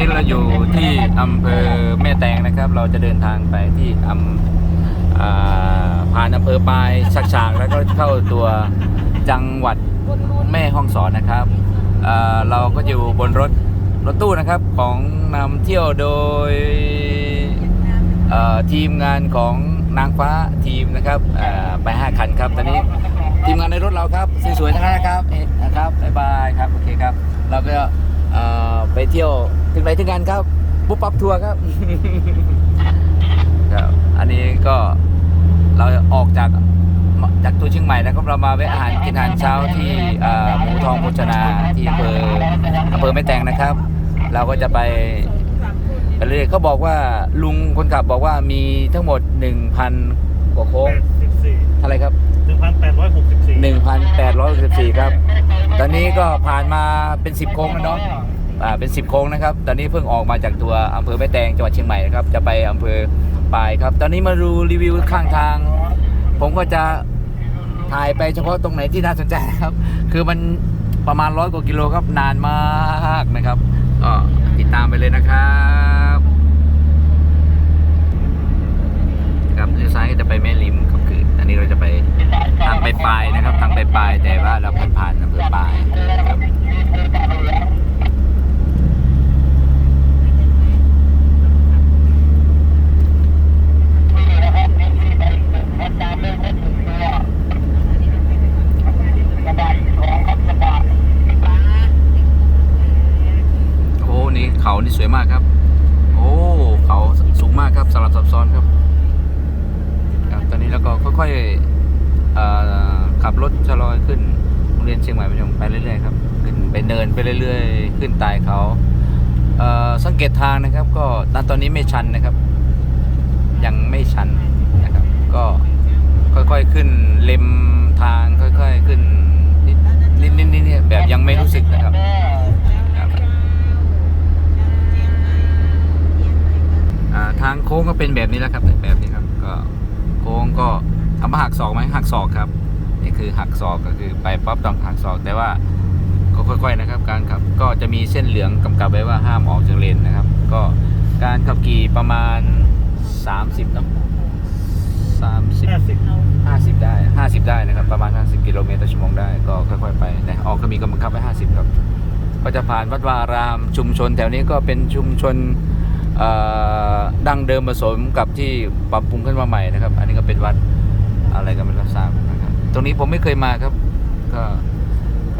นี้เราอยู่ที่อำเภอแม่แตงนะครับ เราจะเดินทางไปที่อำผ่านอำเภอปลายชักชางแล้วก็เข้าตัวจังหวัดแม่ฮ่องสอนนะครับเเราก็อยู่บนรถรถตู้นะครับของนำเที่ยวโดยทีมงานของนางฟ้าทีมนะครับเอ่อไป5คันครับตอนนี้ทีมงานในรถเราครับสวยๆทั้งนั้นนะครับนะครับบ๊ายบายครับโอเคครับเราก็ ไปเที่ยวถึงไหนถึงกันครับปุ๊บปั๊บทัวร์ครับครับ อันนี้ก็เราออกจากจากตัวเชียงใหม่แล้วก็เรามาแวะอาหารกินอาหารเช้าที่เอ่อหมูทองโภชนาที่อำเภออำเภอแม่แตงนะครับ เราก็จะไปไปเรื่อยเขาบอกว่าลุงคนขับบอกว่ามีทั้งหมด 1,000 กว่าโค้ง84อะไรครับ 1,864 1,864 ครับ ตอนนี้ก็ผ่านมาเป็น 10 โค้งแล้วเนาะอ่าเป็น 10 โค้งนะครับ ตอนนี้เพิ่งออกมาจากตัวอำเภอแม่แตงจังหวัดเชียงใหม่นะครับ จะไปอำเภอปายครับ ตอนนี้มาดูรีวิวข้างทาง ผมก็จะถ่ายไปเฉพาะตรงไหนที่น่าสนใจครับ คือมันประมาณร้อยกว่ากิโลครับนานมากนะครับ ก็ติดตามไปเลยนะครับครับเลี้ยวซ้ายก็จะไปแม่ริมครับ นนี้เราจะไปทางไปปลายนะครับ ทางไปปลายแต่ว่าเราผ่านผ่านอำเภอปลายครับ โอ้นี่เขานี่สวยมากครับ โอ้เขาสูงมากครับสลับซับซ้อนครับครับตอนนี้แล้วก็ค่อยๆเอ่อขับรถชะลอยขึ้นโรงเรียนเชียงใหม่ประชมไปเรื่อยๆครับขึ้นไปเนินไปเรื่อยๆ ขึ้นตายเขาเอ่อสัง เกตทางนะครับ ก็ณตอนนี้ไม่ชันนะครับ ยังไม่ชันนะครับ ก็ค่อยๆขึ้นเลมทางค่อย ๆขึ้นนิดนิดนิดแบบยังไม่รู้สึกนะครับทางโค้งก็เป็นแบบนี้แล้วครับแบบนี้ครับ ก็โค้งก็เอามาหักศอกไหมหักศอกครับ นี่คือหักศอกก็คือไปปั๊บต้องหักศอกแต่ว่า ก็ค่อย ๆนะครับ การขับก็จะมีเส้นเหลืองกำกับไว้ว่าห้ามออกจากเลนนะครับ ก็การขับขี่ประมาณ 30เนาะ30 50 50ได้ 50 ได้นะครับ ประมาณ 50 กิโลเมตรต่อชั่วโมงได้ก็ค่อยๆไปนะออกก็มีกำบังคับไว้50 ครับ ก็จะผ่านวัดวาอารามชุมชน แถวนี้ก็เป็นชุมชนเอ่อดั้งเดิมผสมกับที่ปรับปรุงขึ้นมาใหม่นะครับ อันนี้ก็เป็นวัดอะไรก็ไม่ทราบนะครับ ตรงนี้ผมไม่เคยมาครับ ก็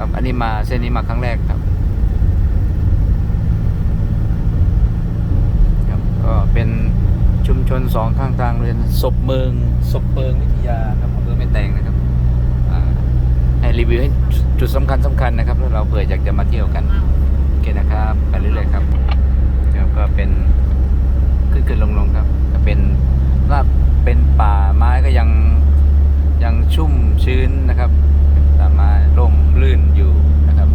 ครับ อันนี้มาเส้นนี้มาครั้งแรกครับ ครับก็เป็นชุมชนสองข้างทางเรียนศพเมืองศพเปิงวิทยาครับอำเภอแม่แตงนะครับอ่าให้รีวิวให้จุดสำคัญสำคัญนะครับแล้วเราเผื่ออยากจะมาเที่ยวกันโอเคนะครับไปเรื่อยๆครับแล้วก็เป็นขึ้นขึ้นลงลงๆครับก็เป็นลาบเป็นป่าไม้ก็ยังยังชุ่มชื้นนะครับ ป่าไม้ร่มลื่นอยู่นะครับ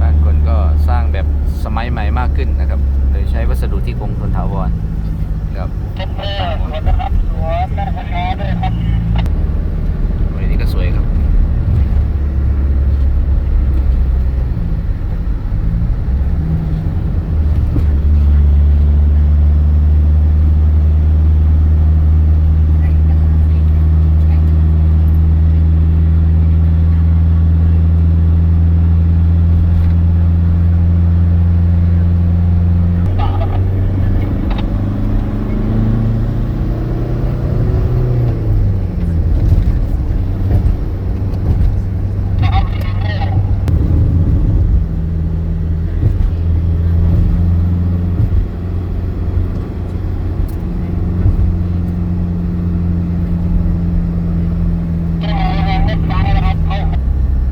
บางคนก็สร้างแบบสมัยใหม่มากขึ้นนะครับ โดยใช้วัสดุที่คงทนถาวรครับวันนี้ก็สวยครับ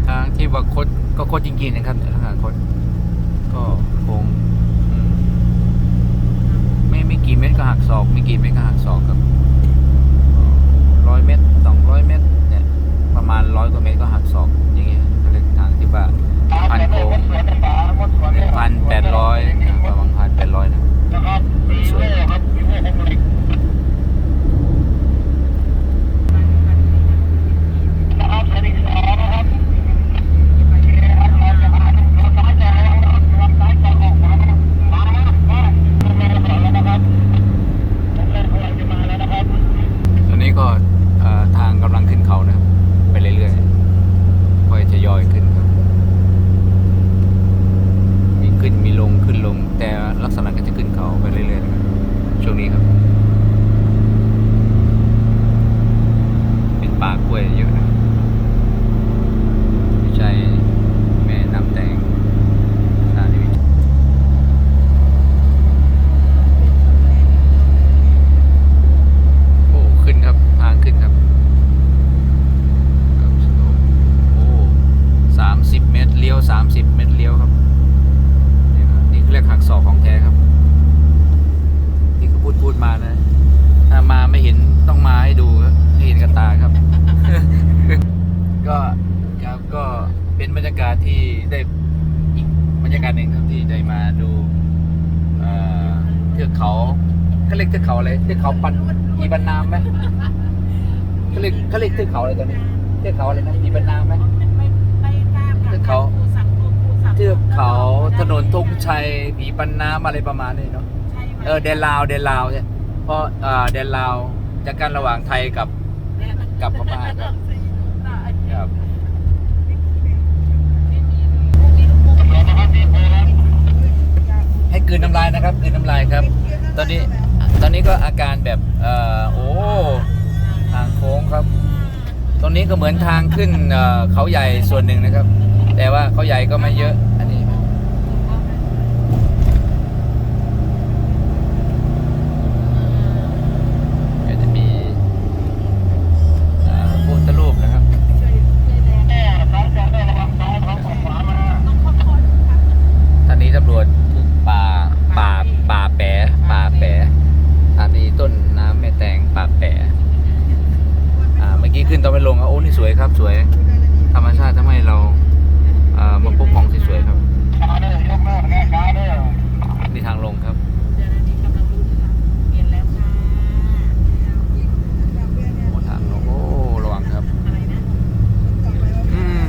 ทางที่ว่าคดก็คดจริงๆนะครับทางคดก็คงอืมไม่ไม่ ก็หักศอกไม่กี่เมตรก็หักศอกครับร้อยเมตรสองร้อยเมตรเนี่ยประมาณร้อยกว่าเมตรก็หักศอกอย่างเงี้ยก็เลยทางที่ว่าพันโค้งพันแปดร้อยประมาณพันแปดร้อยนะสวย นะครับที่ได้มาดูเอ่อเทือกเขา เขาเรียกเทือกเขาอะไรเทือกเขาปันอีบันนามไหมเขาเรียกเขาเรียกเทือกเขาอะไรตัวนี้เทือกเขาอะไรนะอีบันนามไหมเทือกเขาเทือกเขาถนนธงชัยผีปันน้ำอะไรประมาณนี้เนาะเออแดนลาวแดนลาวใช่เพราะเอ่อแดนลาวจากกันระหว่างไทยกับกับพม่าครับครับให้กลืนน้ำลายนะครับกลืนน้ำลายครับ ตอนนี้ ตอนนี้ก็อาการแบบเออโอ้ทางโค้งครับ ตรงนี้ก็เหมือนทางขึ้นเขาใหญ่ส่วนหนึ่งนะครับ แต่ว่าเขาใหญ่ก็ไม่เยอะ อันนี้ก็จะมีเอ่อพระพุทธรูปนะครับ ท่านนี้ตำรวจป่าป่าป่าแปะป่าแปะอันนี้ต้นน้ำแม่แตงป่าแปะ ขึ้นตอนไปลงอะโอ้นี่สวยครับสวย ธรรมชาติทำให้เราเอ่อมาพบของสวยๆครับนี่ทางลงครับ โอ้ทางลงโอ้ระวังครับ อืม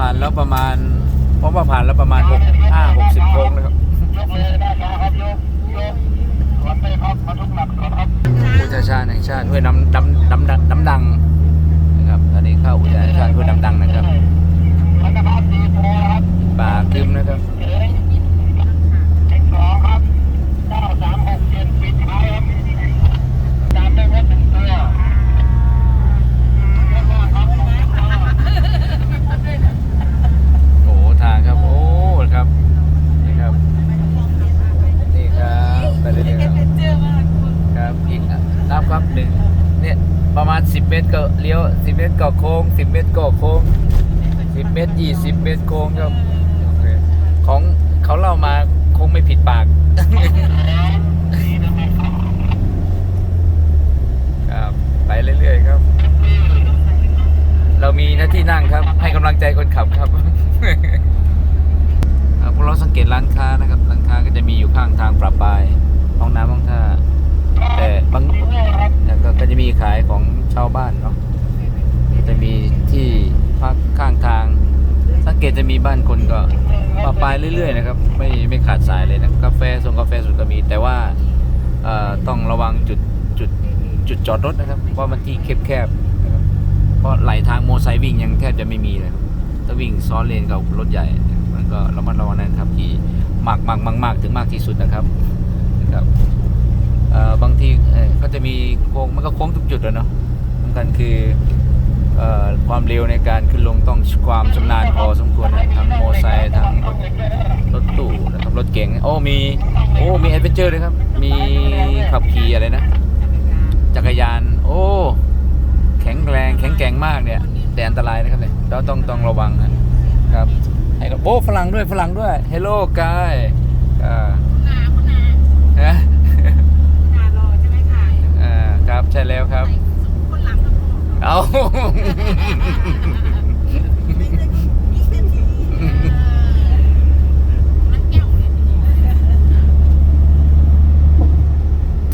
ผ่านแล้วประมาณเพราะว่าผ่านแล้วประมาณหกห้าหกสิบโค้งนะครับอุทยานชาติแห่งชาติห้วยน้ำดำดำดำน้ำดังนะครับตอนนี้เข้าอุทยานแห่งชาติห้วยน้ำดังนะครับ ป่าคึมนะครับ โอ้ทางครับ โอ้ครับ นี่ครับ นี่ครับไปเรื่อยๆครับ ครับอีกอะนับครับหนึ่งเนี่ยประมาณ 10 เมตรก็เลี้ยว 10 เมตรก็โค้ง 10 เมตรก็โค้ง 10 เมตร 20 เมตรโอเคของเขาเล่ามาคงไม่ผิดปาก ครับไปเรื่อยๆครับ เรามีหน้าที่นั่งครับ ให้กำลังใจคนขับครับเอ่อพวกเราสังเกตร้านค้านะครับ ร้านค้าก็จะมีอยู่ข้างทางประปายห้องน้ำห้องท่า แต่บางแล้วก็จะมีขายของชาวบ้านเนาะจะมีที่พักข้างทาง สังเกตจะมีบ้านคนก็ปะปายเรื่อยๆนะครับ ไม่ไม่ขาดสายเลยนะกาแฟส่งกาแฟสุดก็มี แต่ว่าต้องระวังจุดจุดจุดจอดรถนะครับเพราะมันที่แคบๆนะครับเพราะไหลทางโมอไซค์วิ่งยังแทบจะไม่มีเลยถ้าวิ่งซ้อนเลนกับรถใหญ่ มันก็ระมัดระวังนะครับที่มากมากมากมากถึงมากที่สุดนะครับนะครับบางทีเอ่อเขาจะมีโค้งมันก็โค้งทุกจุดเลยเนาะสำคัญคือ ความเร็วในการขึ้นลงต้องความชำนาญพอสมควรนะทั้งโมอไซค์ทั้งรถรถตู้นะครับรถเก๋งโอ้มีโอ้มีแอดเวนเจอร์เลยครับ มีขับขี่อะไรนะ จักรยาน โอ้แข็งแรงแข็งแกร่งมากเนี่ยแต่อันตรายนะครับเนี่ยเราต้องต้องระวังนะครับให้กับโอ้ฝรั่งด้วยฝรั่งด้วย Hello guy อ่าฮะอ่าครับใช่แล้วครับ เอา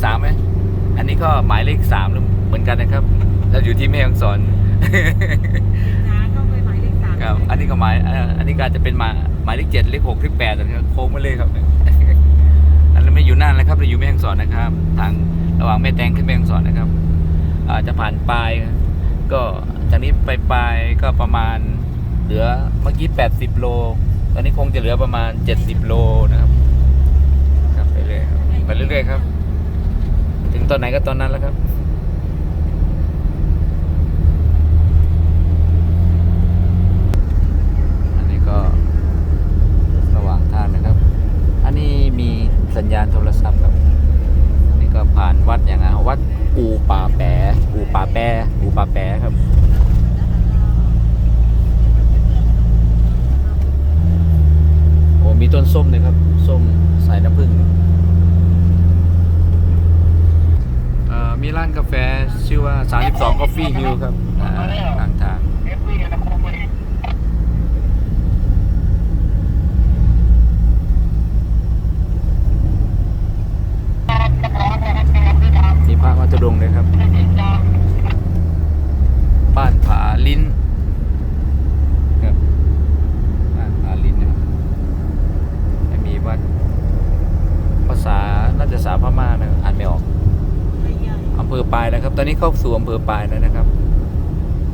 สามไหม อันนี้ก็หมายเลขสามเหมือนกันนะครับเราอยู่ที่แม่ฮ่องสอน ครับ อันนี้ก็หมายเอ่ออันนี้ก็อาจจะเป็นหมายหมายเลขเจ็ดเลขหกเลขแปดนะครับโค้งมาเลยครับ อันนี้ไม่อยู่น่านนะครับเราอยู่แม่ฮ่องสอนนะครับ ทางระหว่างแม่แตงขึ้นแม่ฮ่องสอนนะครับอาจจะผ่านปลาย ก็จากนี้ไปปลายก็ประมาณเหลือเมื่อกี้แปดสิบโล ตอนนี้คงจะเหลือประมาณเจ็ดสิบโลนะครับ ครับไปเรื่อยครับไปเรื่อยๆครับ ถึงตอนไหนก็ตอนนั้นแล้วครับ อันนี้ก็ระหว่างทางนะครับ อันนี้มีสัญญาณโทรศัพท์ครับ อันนี้ก็ผ่านวัดอย่างไงวัดอูป่าแปะอูป่าแปะอูป่าแปะครับ ต้นส้มเลยครับ ส้มสายน้ำผึ้งเอ่อมี ร้านกาแฟชื่อว่า 32 Coffee Hill ครับอ่าข้างทาง นี่พระวัดตุดงค์เลยครับ บ้านผาลิ้น ครับ บ้านผาลิ้นนะครับไม่มีวัด ภาษา น่าจะภาษาพม่านะอ่านไม่ออก อำเภอ ปลายนะครับ ตอนนี้เข้าสู่อำเภอปลายแล้วนะครับ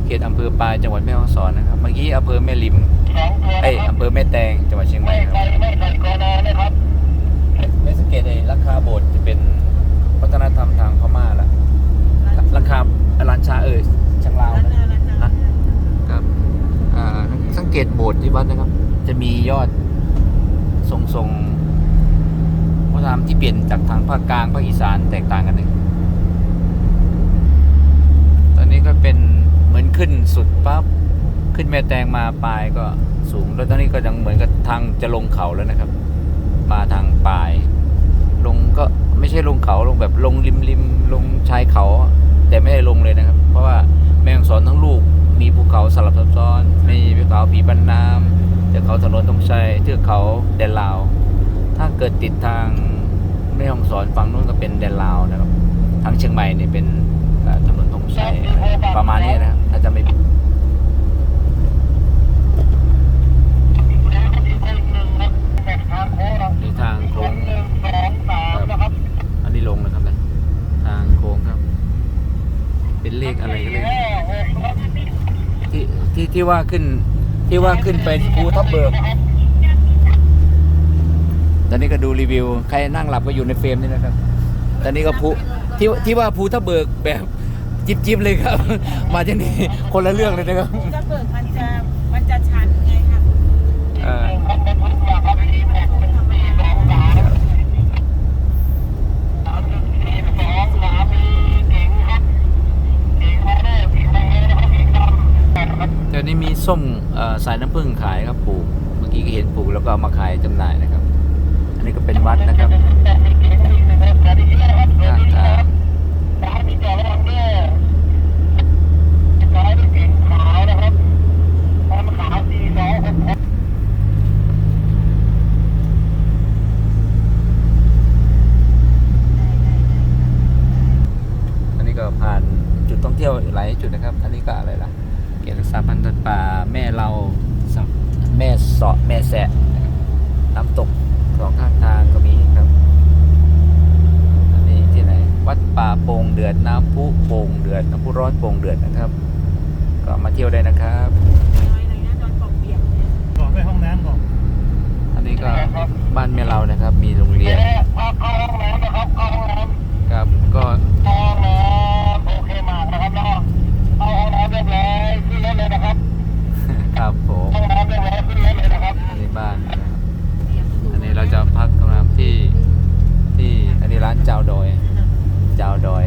เขตอำเภอปลายจังหวัดแม่ฮ่องสอนนะครับ เมื่อกี้อำเภอแม่ริมเอ้ยอำเภอแม่แตงจังหวัดเชียงใหม่ครับไม่สังเกตเลยราคาโบสถ์จะเป็นวัฒนธรรมทางพม่าละราคาร้านชาเอ่ยช่างลาวนะครับอ่าสังเกตโบสถ์ที่วัดนะครับ จะมียอดทรงทรงๆวัฒนธรรมที่เปลี่ยนจากทางภาคกลางภาคอีสานแตกต่างกันเลยตอนนี้ก็เป็นเหมือนขึ้น สุดปั๊บขึ้นแม่แตงมาปลายก็สูง แล้วตอนนี้ก็ยังเหมือนกับทางจะลงเขาแล้วนะครับ มาทางปลาย ลงก็ไม่ใช่ลงเขาลงแบบลงริมริมลงชายเขา แต่ไม่ได้ลงเลยนะครับ เพราะว่าแม่ฮ่องสอนทั้งลูกมีภูเขาสลับซับซ้อน มีภูเขาผีปันน้ำเทือกเขาถนนตรงชัยเทือกเขาแดนลาว ถ้าเกิดติดทางแม่ฮ่องสอนฝั่งนู้นก็เป็นแดนลาวนะครับ ทางเชียงใหม่เนี่ยเป็นเอ่อถนนธงชัยประมาณนี้นะครับถ้าจะไม่ผิดนี่ทางโค้ง ครับอันนี้ลงนะครับนะทางโค้งครับ เป็นเลขอะไรก็เลยที่ที่ที่ ว่าขึ้นที่ว่าขึ้นไปภูทับเบิก ตอนนี้ก็ดูรีวิว ใครนั่งหลับก็อยู่ในเฟรมนี่นะครับ ตอนนี้ก็ภูที่ที่ว่าภูทับเบิกแบบจิบจิบๆเลยครับ มาจากนี่คนละเรื่องเลยนะครับจะเบิกมันจะมันจะชันไงค่ะเอ่อเดี๋ยว นี้มีส้มเอ่อสายน้ำผึ้งขายครับปลูก เมื่อกี้ก็เห็นปลูกแล้วก็เอามาขายจำหน่ายนะครับ อันนี้ก็เป็นวัดนะครับข้างทางอันนี้ก็ผ่านจุดท่องเที่ยวหลายจุดนะครับ อันนี้ก็อะไรล่ะ เกี่ยวกับสาพันธุ์สัตว์ป่าแม่เราสับแม่เสาะแม่แสะนะครับน้ำตกสองข้างทางก็มีครับ อันนี้ที่ไหน วัดป่าโป่งเดือดน้ำพุโป่งเดือดน้ำพุร้อ นโป่งเดือดนะครับ ก็มาเที่ยวได้นะครับน้อยอะไรนะดอนปอกเปียกเนี่ยบอกไปห้องน้ำก่อนอันนี้ก็บ้านแม่เรานะครับ มีโรงเรียนครับก็ครับผมอันนี้บ้านนะครับอันนี้เราจะพักนะครับที่ที่อันนี้ร้านเจ้าดอย เจ้าดอย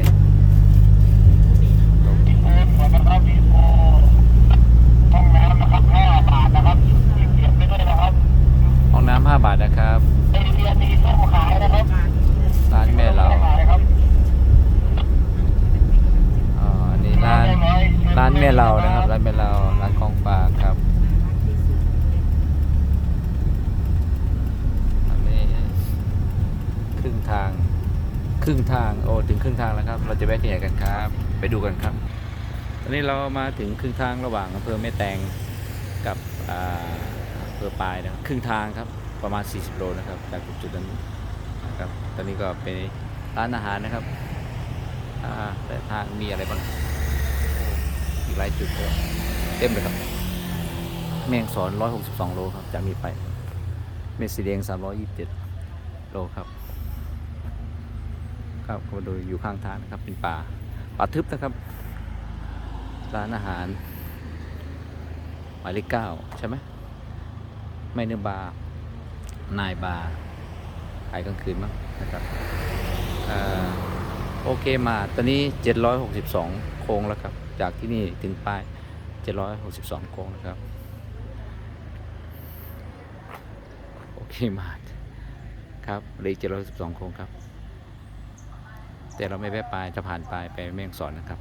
ห้องน้ำห้าบาทนะครับ ร้านแม่เราอ๋ออันนี้ร้าน ร้านแม่เรานะครับ ร้านแม่เรา ร้านของฝากครับ อันนี้ครึ่งทาง ครึ่งทาง โอ้ ถึงครึ่งทางแล้วครับ เราจะแวะที่ไหนกันครับ ไปดูกันครับ ต อนนี้เรามาถึงครึ่งทางระหว่างอำเภอแม่แตงกับอำเภอปลายนะครับครึ่งทางครับประมาณ 40 โลนะครับจากจุดนั้นนะครับตอนนี้ก็เป็นร้านอาหารนะครับแต่ทางมีอะไรบ้างอีกหลายจุดเลยเต็มเลยครับ แมงสอน 162 โลครับจากนี้ไป เมสสีแดง 327 โลครับครับก็มาดูอยู่ข้างทางนะครับเป็นป่าป่าทึบนะครับ ร้านอาหารหมายเลขเก้าใช่ไหมไม่เนื้อบาร์นายบาร์ขายกลางคืนมั้งนะครับอโอเคมาตอนนี้ 762 โค้งแล้วครับ จากที่นี่ถึงป้าย 762 โค้งนะครับ โอเคมาครับเลขเจ็ดร้อยสิบสองโค้งครับ แต่เราไม่แวะไปจะผ่านไปไปแม่ฮ่องสอนนะครับ